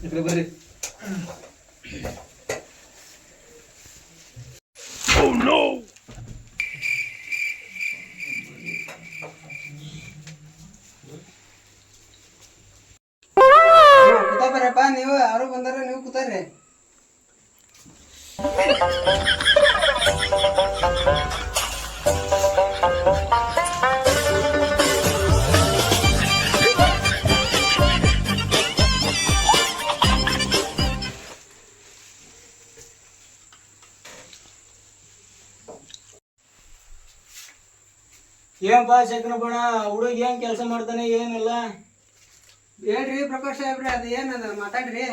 ಮನೆ ಕಡೆ ಏನಪ್ಪ ಶಕನ ಬಣ ಹುಡುಗ ಏನ್ ಕೆಲಸ ಮಾಡ್ತಾನೆ ಏನಿಲ್ಲ? ಹೇಳ್ರಿ ಪ್ರಕಾಶ್ ಸಾಹೇಬ್ರಿ ಅದು ಏನದ ಮಾತಾಡ್ರಿ?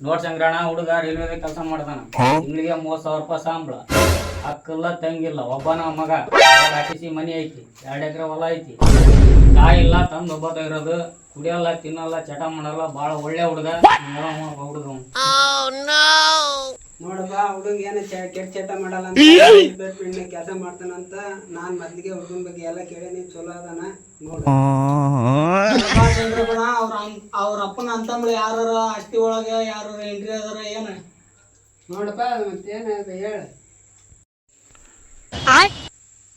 ನೋಡ್ ಸಂಗ್ರಹಣ ಹುಡುಗ ರೈಲ್ವೆ ಕೆಲಸ ಮಾಡ್ತಾನ ತಿಂಗಳಿಗೆ ಮೂವತ್ ಸಾವಿರ ರೂಪಾಯಿ ಸಂಬಳ. ಅಕ್ಕಲ್ಲ ತಂಗಿಲ್ಲ ಒಬ್ಬನ ಮಗ. ಕಟ್ಟಿಸಿ ಮನಿ ಐತಿ ಎರಡ್ ಎಕರೆ ಹೊಲ ಐತಿ. ತಾಯಿ ಇಲ್ಲ ತಂದ್ ಒಬ್ಬ ಇರೋದು. ಕುಡಿಯಲ್ಲ ತಿನ್ನಲ್ಲ ಚಟ ಮಾಡಲ್ಲ ಬಹಳ ಒಳ್ಳೆ ಹುಡುಗ. ಹುಡುಗ ನೋಡಪ್ಪ ಹುಡುಗ ಏನು ಕೆಟ್ಟ ಚಟ ಮಾಡಲ್ಲ ಅಂತ ಕೆಲಸ ಮಾಡ್ತಾನಂತ ನಾನ್ ಮೊದ್ಲಿಗೆ ಹುಡುಗನ ಬಗ್ಗೆ ಎಲ್ಲ ಕೇಳೇನಿ ಚಲೋ ಅದಾನ ನೋಡು. ಅವ್ರ ಅವ್ರ ಅಪ್ಪನ ಅಂತಂದ್ರೆ ಯಾರ ಅಸ್ತಿ ಒಳಗ ಯಾರ ಎಂಟ್ರಿ ಅದಾರ ಏನ? ನೋಡಪ್ಪ ಮತ್ತೇನ ಹೇಳ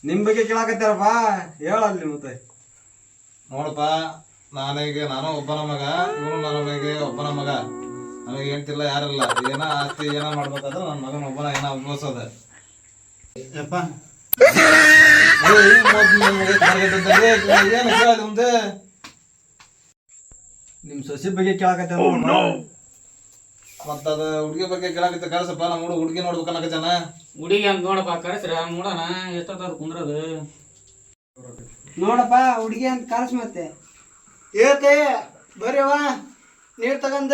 ನಿಮ್ ಬಗ್ಗೆ ಕೇಳಾಕತ್ತಾರಪ್ಪ ಹೇಳಲ್ಲಿ ಮತ್ತೆ. ನೋಡಪ್ಪ ನಾನೀಗ ನಾನು ಒಬ್ಬನ ಮಗ ಇವನು ನನ್ನ ಮನೆಗೆ ಒಬ್ಬನ ಮಗ. ನನಗೆ ಹೇಳ್ತಿಲ್ಲ ಯಾರಿಲ್ಲ. ಏನ ಆಸ್ತಿ ಏನ ಮಾಡ್ಬೇಕಾದ್ರೆ ನನ್ನ ಮಗನ ಒಬ್ಬನ ಏನ ಅನುಭವಿಸೋದ ಯಪ್ಪ. ಏನು ಕೇಳೋದು ಮುಂದೆ? ನಿಮ್ ಸೊಸಿ ಬಗ್ಗೆ ಕೇಳಕತ್ತೆ ಮತ್ತ ಅದ ಹುಡುಗಿ ಬಗ್ಗೆ ಕೇಳಕತ್ತೆ ಕಳಿಸಪ್ಪ. ನಮ್ಮ ಹುಡುಗ ಹುಡುಗಿ ನೋಡ್ಬೇಕನ್ನಕ ಜನ ಹುಡುಗಿ ಅಂತ ನೋಡಪ್ಪ ಕರೆಸ್ರ ನೋಡೋಣ. ಎಷ್ಟೊತ್ತಾರ ಕುಂದ್ರದು. ನೋಡಪ್ಪ ಹುಡುಗಿ ಅಂತ ಕರ್ಸ್ ಮತ್ತೆ. ಏತೆ ಬರ್ಯವ ನೀರ್ ತಗಂದ.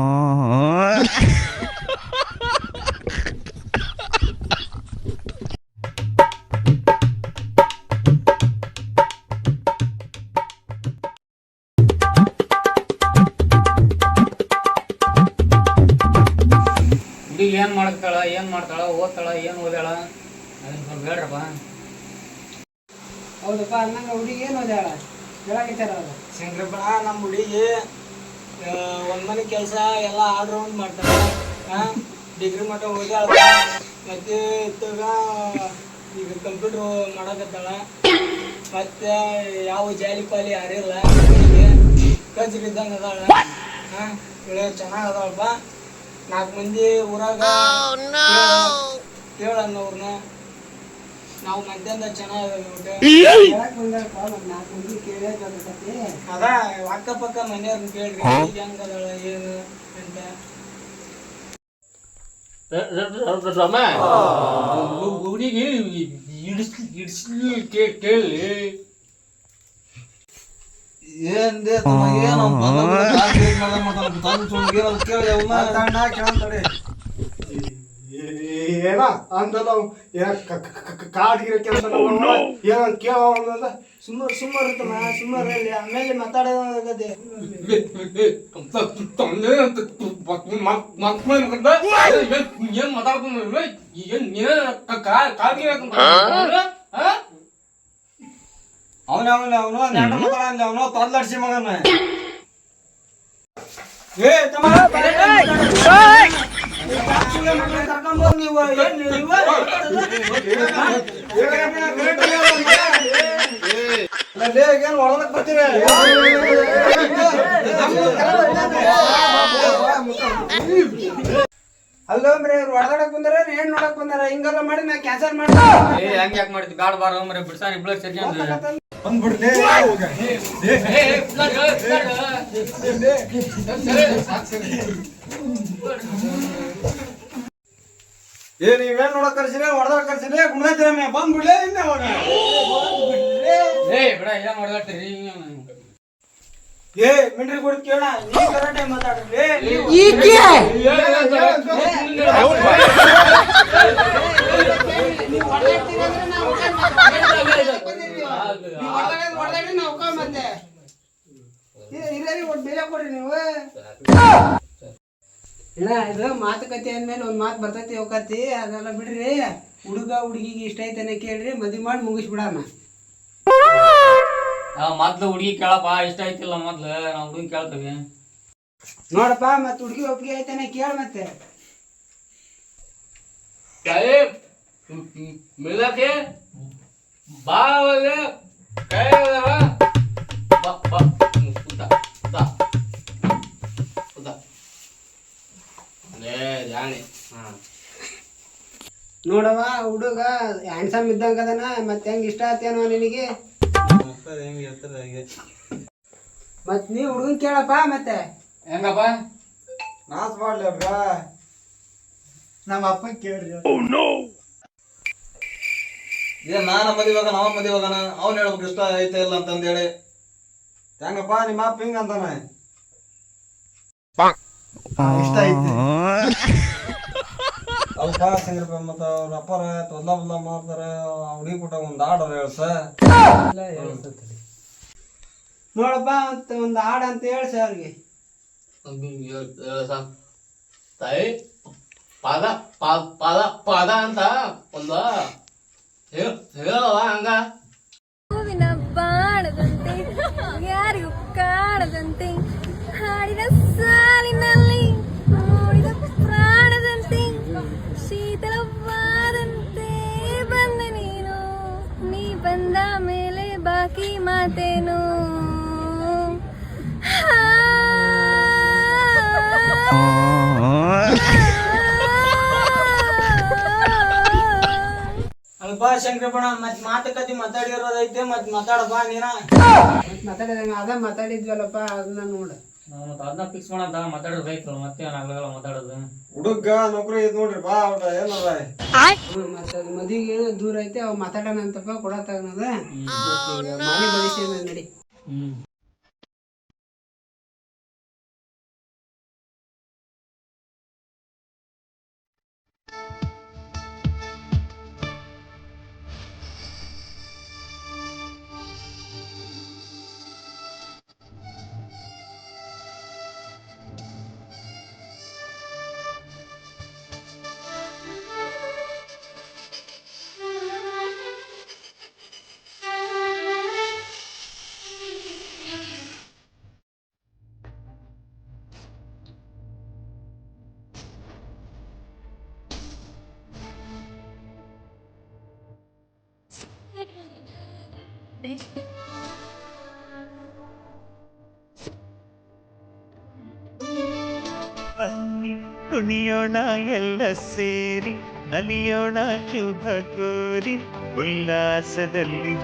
ಏನ್ ಮಾಡ್ತಾಳ ಏನ್ ಮಾಡ್ತಾಳ ಓದ್ತಾಳ ಏನ್ ಓದ್ಯಾಳ? ಅದನ್ನ ಸ್ವಲ್ಪ ಹೇಳ್ರಪ್ಪ. ಹೌದಪ್ಪ ಅನ್ನಂಗ ಹುಡುಗಿ ಏನು ಓದ್ಯಾಳ? ಹೇಳಕತ್ತಾರ ಅವ್ರು. ಶಂಕರಪ್ಪಣ ನಮ್ಮ ಹುಡುಗಿ ಒಂದ್ ಮನೆ ಕೆಲಸ ಎಲ್ಲ ಆಲ್ ರೌಂಡ್ ಮಾಡ್ತಾಳ. ಡಿಗ್ರಿ ಮಟ್ಟ ಓದ್ಯಾಳ. ಮತ್ತೆ ಇತ್ತಾಗ ಈಗ ಕಂಪ್ಯೂಟರ್ ಮಾಡಕತ್ತಾಳ. ಮತ್ತೆ ಯಾವ ಜಾಲಿ ಪಾಲಿ ಯಾರಿಲ್ಲ. ಕಜ್ರಿ ಇದ್ದಂಗ ಅದಾಳ. ಹಾ ಚೆನ್ನಾಗ್ ಅದಾಳಪ್ಪ. ನಾಲ್ಕು ಮಂದಿ ಊರಾಗ ಕೇಳನ್ನವ್ರನ್ನ ನಾವು ಮಧ್ಯಾಹ್ನ ಚೆನ್ನಾಗಿ ಅದ ಅಕ್ಕಪಕ್ಕ ಮನೆಯವ್ರನ್ನ ಕೇಳ್ರಿ. ಈಗ ಹೆಂಗ್ ಏನು ಅಂತ. ಹುಡುಗಿ ಇಡಿಸ್ಲಿ ಇಡಿಸ್ಲಿ ಕೇಳಿ. ಏನ್ ಅಂದಲ್ಲ ಕಾಡ್ಗಿರ ಕೆಲಸ ಏನ ಕೇಳ ಸುಮಾರು ಸುಮಾರು ಇರ್ತಮ್ಮ ಸುಮಾರು ಇಲ್ಲಿ. ಆಮೇಲೆ ಮಾತಾಡೋದಾಗದೆ ಏನ್ ಮಾತಾಡ್ಕೊಂಡು ಏನ್ ನೀನ ಕಾಲ್ಗೆ ಅವನ ಅವನ ಅವನು ನೆಂಟ ಮಕ್ಕಳ ಅಂದ ಅವನು ತೊದ್ಲಡ್ಸಿ ಮಗನ ಏ ತಮ್ಮ ಏನ್ ಒಳದಕ್ ಬರ್ತೀರಿ ಬಂದಾರ ಏನ್ ನೋಡಕ್ ಬಂದಾರ? ಹಿಂಗೆಲ್ಲ ಮಾಡಿ ನಾ ಕ್ಯಾನ್ಸಲ್ ಮಾಡ್ತೀನಿ. ಏ ಹಂಗ ಯಾಕೆ ಮಾಡಿದ್ವಿ ಗಾಡ್ ಬಾರ ಬಿಡ್ಸಾರಿ ಬಿಡ್ಸಾರ ಸರಿ ಬಂದ್ಬಿಡ್ಲಿ ಏ ನೀವೇನ್ ನೋಡಕ್ ಕರ್ಸಿರಿ ಹೊಡೆದಾಡ ಕರ್ಸಿರಿ ಗುಣೈತಿರಮ್ಮೆ ಬಂದ್ಬಿಡ್ಲೇ ಇನ್ನೇ ಏ ಬಿಡ ಏನ್ ಮಾಡ್ದಾಡ್ತೀರಿ ಏ ಮಿಂಡ್ರಿ ಕೂಡ ಕೇಳ ನೀ ಕರೆಕ್ಟ್ ಮಾತಾಡ್ರಿ. ಬೆಲೆ ಕೊಡ್ರಿ ನೀವು ಇಲ್ಲ ಇದು ಮಾತುಕತೆ ಅಂದ್ಮೇಲೆ ಒಂದ್ ಮಾತು ಬರ್ತೈತಿ ಹೋಗತಿ ಅದೆಲ್ಲ ಬಿಡ್ರಿ. ಹುಡುಗ ಹುಡುಗಿಗೆ ಇಷ್ಟ ಐತೆ ಕೇಳ್ರಿ. ಮದ್ವಿ ಮಾಡಿ ಮುಗಿಸ್ಬಿಡಣ. ಮೊದ್ಲು ಹುಡುಗಿ ಕೇಳಪ್ಪ ಇಷ್ಟ ಆಯ್ತಿಲ್ಲ ಮೊದ್ಲು ನಾವು ಹುಡುಗಿ ಕೇಳ್ತೇವೆ. ನೋಡಪ್ಪ ಮತ್ತೆ ಹುಡುಗಿ ಒಪ್ಪಿಗೆ ಐತೇನೆ ಕೇಳ ಮತ್ತೆ. ಮಿಲಕ್ಕೆ ಬಾವಲೆ ಬಾ ಬಾ ಕೂತ ಕೂತ. ಕೂತ. ಲೇ ಜಾಣಿ. ಹಾ. ನೋಡವ ಹುಡುಗ ಹ್ಯಾಂಡ್ಸಮ್ ಇದ್ದಂಗ ಅದನ ಮತ್ತೆ ಹೆಂಗ್ ಇಷ್ಟ ಆತೇನೋ ನಿನಗೆ? ಮತ್ ನೀ ಹುಡುಗನ್ ಕೇಳಪ್ಪ ಮತ್ತೆ. ಹೆಂಗಪ್ಪ? ನಾಸ್ ಮಾಡ್ಲಿ ಅವ್ರ ನಮ್ಮ ಅಪ್ಪ ಕೇಳ್ರಿ ಏ ನಾನ ಮದಿವಾಗ ನಾವ ಮದಿವಾಗನ ಅವ್ನ್ ಹೇಳ್ಬೇಕು ಇಷ್ಟ ಐತೆ ಇಲ್ಲ ಅಂತಂದ್ ಹೇಳಿ. ಹೆಂಗಪ್ಪ ನಿಮ್ಮ ಅಪ್ಪ ಹಿಂಗ ಅಂತಾನೆ ಇಷ್ಟ ಐತಿ. ಅಲ್ಪ ಸಂಗ್ರಪ ಮತ್ತ ಅವ್ರ ಅಪ್ಪರ ತೊದ್ಲ ಬದ್ಲ ಮಾಡ್ತಾರ ಹುಡುಗಿ ಕೊಟ್ಟ ಒಂದ್ ಆರ್ಡರ್ ಹೇಳ್ಸ ನೋಡಪ್ಪ ಅಂತ ಒಂದ್ ಹಾಡು ಅಂತ ಹೇಳ್ಸ ಅವ್ರಿಗೆ. ತಾಯಿ ಪದ ಪದ ಪದ ಅಂತ ಒಂದು ಹೇಳ ಹೇಳವ ಹಂಗ ಹೂವಿನ ಬಾಣದಂತೆ ಯಾರಿಗೂ ಕಾಣದಂತೆ ಹಾಡಿನ ಸಾಲಿನಲ್ಲಿ ಮಾತೇನು? ಅಲ್ಪ ಶಂಕರಪ್ಪಣ ಮತ್ ಮಾತುಕತೆ ಮಾತಾಡಿರೋದೈತೆ ಮತ್ ಮಾತಾಡಪ್ಪ ನೀನ? ಮತ್ ಮಾತಾಡಿದ ಅದ ಮಾತಾಡಿದ್ವಲ್ಲಪ್ಪ ಅದನ್ನ ನೋಡ. ನಾವು ಮತ್ತೆ ಅದನ್ನ ಫಿಕ್ಸ್ ಮಾಡಂತ ಮಾತಾಡೋದು ರೈತರು ಮತ್ತೆ ಏನಾಗಲ್ಲ ಮಾತಾಡೋದು. ಹುಡುಗ ನೌಕರಿ ಐತ್ ನೋಡ್ರಿ ಬಾ ಅವ್ರ ಏನದ ಮತ್ತ ಅದ್ ದೂರ ಐತೆ ಅವ್ ಮಾತಾಡೋಣ ಅಂತಪ್ಪ ಕೊಡತ್ತಾಗ ಮನೆ ಬದಿಸಿ ನಡಿ. ಹ್ಮ್. ಬನ್ನಿ ಕುಣಿಯೋಣ ಎಲ್ಲ ಸೇರಿ ನಲಿಯೋಣ ಶುಭ ಕೋರಿ ಉಲ್ಲಾಸದಲ್ಲಿ